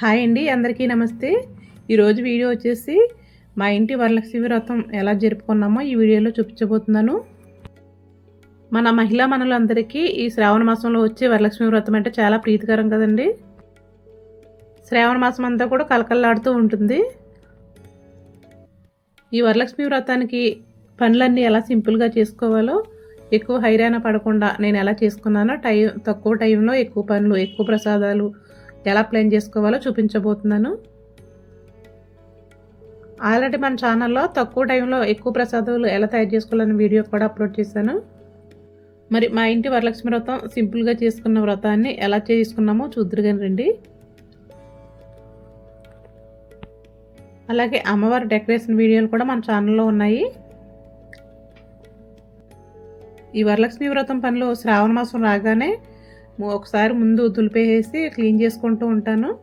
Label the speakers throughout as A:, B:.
A: Hi అండి అందరికీ నమస్తే. ఈరోజు వీడియో వచ్చేసి మా ఇంటి వరలక్ష్మి వ్రతం ఎలా జరుపుకున్నామో ఈ వీడియోలో చూపించబోతున్నాను. మన మహిళా మనులందరికీ ఈ శ్రావణ మాసంలో వచ్చే వరలక్ష్మి వ్రతం అంటే చాలా ప్రీతికరం కదండి. శ్రావణ మాసం అంతా కూడా కలకల్లాడుతూ ఉంటుంది. ఈ వరలక్ష్మి వ్రతానికి పనులన్నీ ఎలా సింపుల్గా చేసుకోవాలో ఎక్కువ హైరాణ పడకుండా నేను ఎలా చేసుకున్నానో టైం తక్కువ టైంలో ఎక్కువ పనులు ఎక్కువ ప్రసాదాలు ఎలా ప్లేన్ చేసుకోవాలో చూపించబోతున్నాను. ఆల్రెడీ మన ఛానల్లో తక్కువ టైంలో ఎక్కువ ప్రసాదాలు ఎలా తయారు చేసుకోవాలని వీడియో కూడా అప్లోడ్ చేశాను. మరి మా ఇంటి వరలక్ష్మి వ్రతం సింపుల్గా చేసుకున్న వ్రతాన్ని ఎలా చేసుకున్నామో చూద్దరుగాని రండి. అలాగే అమ్మవారి డెకరేషన్ వీడియోలు కూడా మన ఛానల్లో ఉన్నాయి. ఈ వరలక్ష్మి వ్రతం పనిలో శ్రావణ మాసం రాగానే ఒకసారి ముందు దులిపేసి క్లీన్ చేసుకుంటూ ఉంటాను.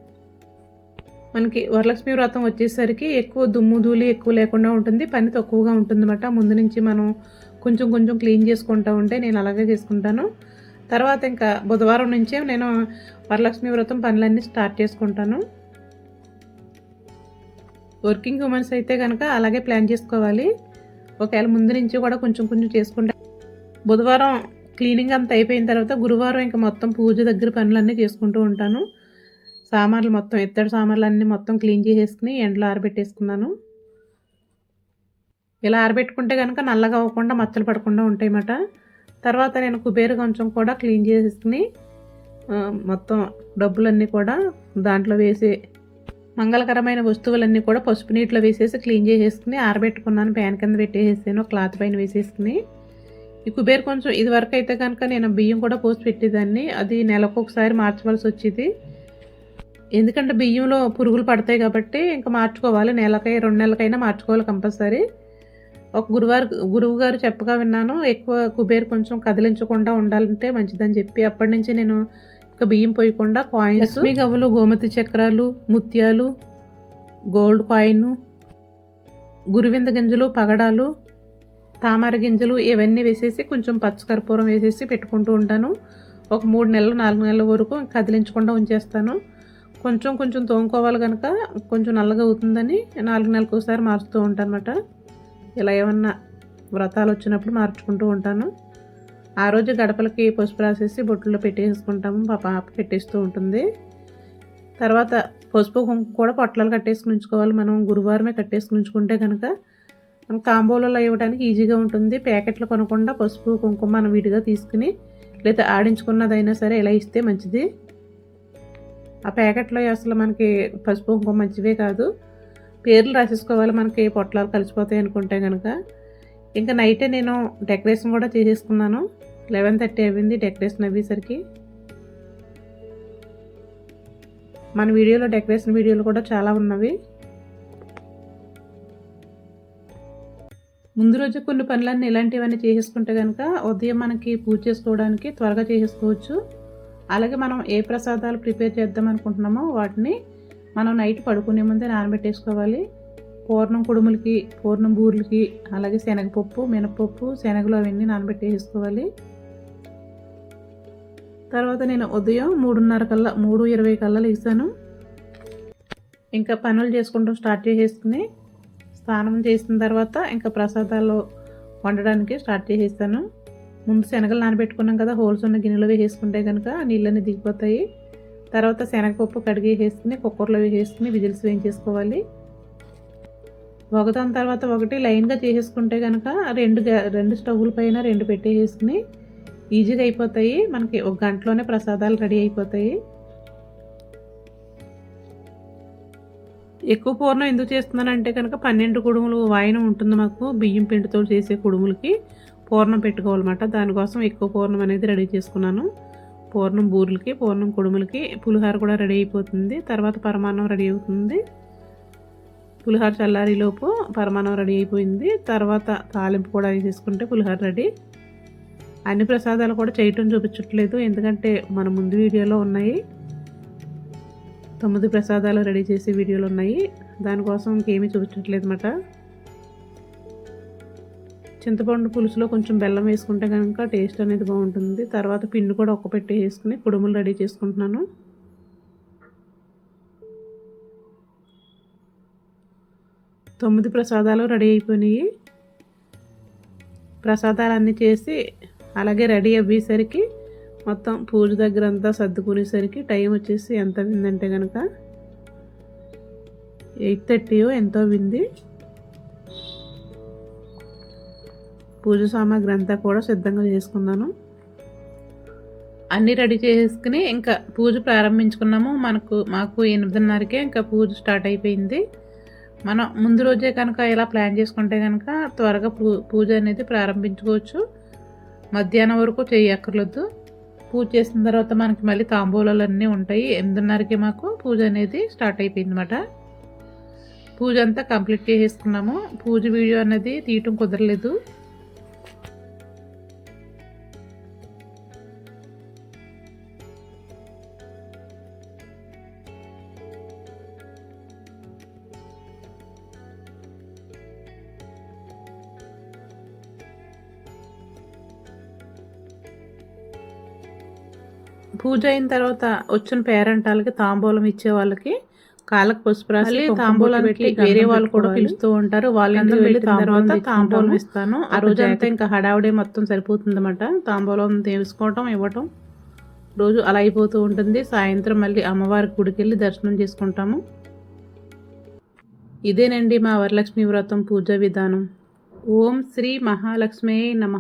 A: మనకి వరలక్ష్మి వ్రతం వచ్చేసరికి ఎక్కువ దుమ్ము ధూళి ఎక్కువ లేకుండా ఉంటుంది. పని తక్కువగా ఉంటుందన్నమాట. ముందు నుంచి మనం కొంచెం కొంచెం క్లీన్ చేసుకుంటూ ఉంటే నేను అలాగే చేసుకుంటాను. తర్వాత ఇంకా బుధవారం నుంచే నేను వరలక్ష్మి వ్రతం పనులన్నీ స్టార్ట్ చేసుకుంటాను. వర్కింగ్ ఉమెన్స్ అయితే కనుక అలాగే ప్లాన్ చేసుకోవాలి. ఒకవేళ ముందు నుంచి కూడా కొంచెం కొంచెం చేసుకుంటా బుధవారం క్లీనింగ్ అంతా అయిపోయిన తర్వాత గురువారం ఇంకా మొత్తం పూజ దగ్గర పనులన్నీ చేసుకుంటూ ఉంటాను. సామాన్లు మొత్తం ఇత్తడి సామాన్లు అన్నీ మొత్తం క్లీన్ చేసేసుకుని ఎండలో ఆరబెట్టేసుకున్నాను. ఇలా ఆరబెట్టుకుంటే కనుక నల్లగా అవ్వకుండా మచ్చలు పడకుండా ఉంటాయన్నమాట. తర్వాత నేను కుబేర కొంచెం కూడా క్లీన్ చేసేసుకుని మొత్తం డబ్బులన్నీ కూడా దాంట్లో వేసి మంగళకరమైన వస్తువులన్నీ కూడా పసుపు నీటిలో వేసేసి క్లీన్ చేసేసుకుని ఆరబెట్టుకున్నాను. ప్యాన్ కింద పెట్టేసేసాను క్లాత్ పైన వేసేసుకుని. ఈ కుబేర్ కొంచెం ఇది వరకు అయితే కనుక నేను బియ్యం కూడా పోసి పెట్టేదాన్ని. అది నెలకు ఒకసారి మార్చవలసి వచ్చేది. ఎందుకంటే బియ్యంలో పురుగులు పడతాయి కాబట్టి ఇంకా మార్చుకోవాలి. నెలకై రెండు నెలలకైనా మార్చుకోవాలి కంపల్సరీ. ఒక గురువారు గురువు గారు చెప్పగా విన్నాను ఎక్కువ కుబేర్ కొంచెం కదిలించకుండా ఉండాలంటే మంచిదని చెప్పి. అప్పటి నుంచి నేను ఇంకా బియ్యం పోయకుండా కాయిన్స్ మీ గవ్వలు గోమతి చక్రాలు ముత్యాలు గోల్డ్ కాయిన్ గురువింద గింజలు పగడాలు తామర గింజలు ఇవన్నీ వేసేసి కొంచెం పచ్చకర్పూరం వేసేసి పెట్టుకుంటూ ఉంటాను. ఒక మూడు నెలలు నాలుగు నెలల వరకు కదిలించకుండా ఉంచేస్తాను. కొంచెం కొంచెం తోముకోవాలి కనుక కొంచెం నల్లగా అవుతుందని నాలుగు నెలలకు ఒకసారి మారుస్తూ ఉంటాను అనమాట ఇలా ఏమన్నా వ్రతాలు వచ్చినప్పుడు మార్చుకుంటూ ఉంటాను. ఆ రోజు గడపలకి పసుపు రాసేసి బొట్టులో పెట్టేసుకుంటాము. మా పాప పెట్టేస్తూ ఉంటుంది. తర్వాత పసుపు కుంకు కూడా పొట్లాలు కట్టేసుకుని ఉంచుకోవాలి. మనం గురువారమే కట్టేసుకుని ఉంచుకుంటే కనుక మనం కాంబోలలో ఇవ్వడానికి ఈజీగా ఉంటుంది. ప్యాకెట్లు కొనకుండా పసుపు కుంకుమ మనం విడిగా తీసుకుని లేదా ఆడించుకున్నదైనా సరే ఇలా ఇస్తే మంచిది. ఆ ప్యాకెట్లో అసలు మనకి పసుపు కుంకుమ మంచివే కాదు. పేర్లు రాసేసుకోవాలి మనకి పొట్లాలు కలిసిపోతాయి అనుకుంటే కనుక ఇంకా నైటే నేను డెకరేషన్ కూడా చేసేసుకున్నాను. లెవెన్ థర్టీ అయింది డెకరేషన్ అయ్యేసరికి. మన వీడియోలో డెకరేషన్ వీడియోలు కూడా చాలా ఉన్నవి. ముందు రోజు కొన్ని పనులన్నీ ఇలాంటివన్నీ చేసేసుకుంటే కనుక ఉదయం మనకి పూజ చేసుకోవడానికి త్వరగా చేసేసుకోవచ్చు. అలాగే మనం ఏ ప్రసాదాలు ప్రిపేర్ చేద్దాం అనుకుంటున్నామో వాటిని మనం నైట్ పడుకునే ముందే నానబెట్టేసుకోవాలి. పూర్ణం కుడుములకి పూర్ణం బూర్లకి అలాగే శనగపప్పు మినపప్పు శనగలు అవన్నీ నానబెట్టేసుకోవాలి. తర్వాత నేను ఉదయం మూడున్నర కల్లా మూడు ఇరవై కల్లా లేసాను. ఇంకా పనులు చేసుకుంటూ స్టార్ట్ చేసేసుకుని స్నానం చేసిన తర్వాత ఇంకా ప్రసాదాలు వండడానికి స్టార్ట్ చేసేస్తాను. ముందు శనగలు నానబెట్టుకున్నాం కదా హోల్స్ ఉన్న గిన్నెలో వేసేసుకుంటే కనుక నీళ్ళని దిగిపోతాయి. తర్వాత శనగపప్పు కడిగి వేసుకుని కుక్కర్లో వేసేసుకుని విజిల్స్ వేయించేసుకోవాలి. ఒకదాని తర్వాత ఒకటి లైన్గా చేసేసుకుంటే కనుక రెండు రెండు స్టవ్ల పైన రెండు పెట్టేసుకుని ఈజీగా అయిపోతాయి. మనకి ఒక గంటలోనే ప్రసాదాలు రెడీ అయిపోతాయి. ఎక్కువ పూర్ణం ఎందుకు చేస్తున్నానంటే కనుక పన్నెండు కుడుములు వాయినం ఉంటుంది మాకు బియ్యం పిండితో చేసే కుడుములకి పూర్ణం పెట్టుకోవాలన్నమాట. దానికోసం ఎక్కువ పూర్ణం అనేది రెడీ చేసుకున్నాను. పూర్ణం బూరులకి పూర్ణం కుడుములకి పులిహోర కూడా రెడీ అయిపోతుంది. తర్వాత పరమాన్నం రెడీ అవుతుంది. పులిహోర చల్లారిలోపు పరమాన్నం రెడీ అయిపోయింది. తర్వాత తాలింపు కూడా వేసేసుకుంటే పులిహోర రెడీ. అన్ని ప్రసాదాలు కూడా చేయటం చూపించట్లేదు. ఎందుకంటే మన ముందు వీడియోలో ఉన్నాయి. తొమ్మిది ప్రసాదాలు రెడీ చేసే వీడియోలు ఉన్నాయి. దానికోసం ఇంకేమీ చూపించట్లేదు అనమాట చింతపండు పులుసులో కొంచెం బెల్లం వేసుకుంటే కనుక టేస్ట్ అనేది బాగుంటుంది. తర్వాత పిండి కూడా ఒక్క పెట్టి వేసుకుని కుడుములు రెడీ చేసుకుంటున్నాను. తొమ్మిది ప్రసాదాలు రెడీ అయిపోయినాయి. ప్రసాదాలన్నీ చేసి అలాగే రెడీ అయ్యేసరికి మొత్తం పూజ దగ్గర అంతా సర్దుకునేసరికి టైం వచ్చేసి ఎంత విందంటే కనుక ఎయిట్ థర్టీయో ఎంతో వింది. పూజ సామాగ్రి అంతా కూడా సిద్ధంగా చేసుకున్నాను. అన్నీ రెడీ చేసుకుని ఇంకా పూజ ప్రారంభించుకున్నాము. మనకు మాకు ఎనిమిదిన్నరకే ఇంకా పూజ స్టార్ట్ అయిపోయింది. మనం ముందు రోజే కనుక ఇలా ప్లాన్ చేసుకుంటే కనుక త్వరగా పూ పూజ అనేది ప్రారంభించుకోవచ్చు. మధ్యాహ్నం వరకు చేయక్కర్లేదు. పూజ చేసిన తర్వాత మనకి మళ్ళీ తాంబూలాలు అన్నీ ఉంటాయి. ఎనిమిదిన్నరకి మాకు పూజ అనేది స్టార్ట్ అయిపోయింది అనమాట పూజ అంతా కంప్లీట్ చేసేసుకున్నాము. పూజ వీడియో అనేది తీయటం కుదరలేదు. పూజ అయిన తర్వాత వచ్చిన పేరెంటాలకి తాంబూలం ఇచ్చే వాళ్ళకి కాళ్ళకి పసుపు రాసి తాంబూలం పెట్టి వేరే వాళ్ళు కూడా పిలుస్తూ ఉంటారు. వాళ్ళ ఇంటికి వెళ్ళి తర్వాత తాంబూలం ఇస్తాను. ఆ రోజంతా ఇంకా హడావుడే మొత్తం సరిపోతుంది అనమాట తాంబూలం తీసుకోవటం ఇవ్వటం రోజు అలా అయిపోతూ ఉంటుంది. సాయంత్రం మళ్ళీ అమ్మవారి గుడికి వెళ్ళి దర్శనం చేసుకుంటాము. ఇదేనండి మా వరలక్ష్మి వ్రతం పూజా విధానం. ఓం శ్రీ మహాలక్ష్మి నమ.